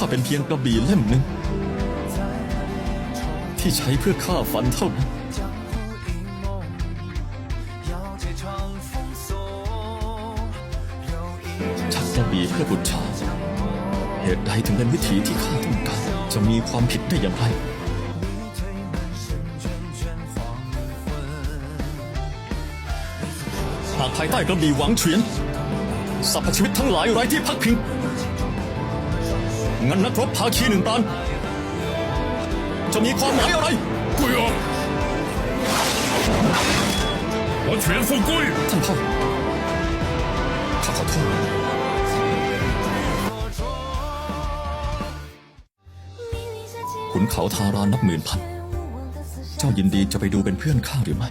ข้าเป็นเพียงกระบี่เล่มหนึ่งที่ใช้เพื่อฆ่าฝันเท่านั้นชักกระบี่เพื่อบุตรชาเหตุใดถึงเป็นวิถีที่ข้าต้องการจะมีความผิดได้อย่างไรหากภายใต้กระบี่หวังเฉียนสรรพชีวิตทั้งหลายไร้ที่พักพิง งั้นนักรบภาคีหนึ่งปานจะมีความหมายอะไร 跪啊！我全副归。 ท่านพ่อข้าขอโทษ ขุนเขาทารานับหมื่นพัน เจ้ายินดีจะไปดูเป็นเพื่อนข้าหรือไม่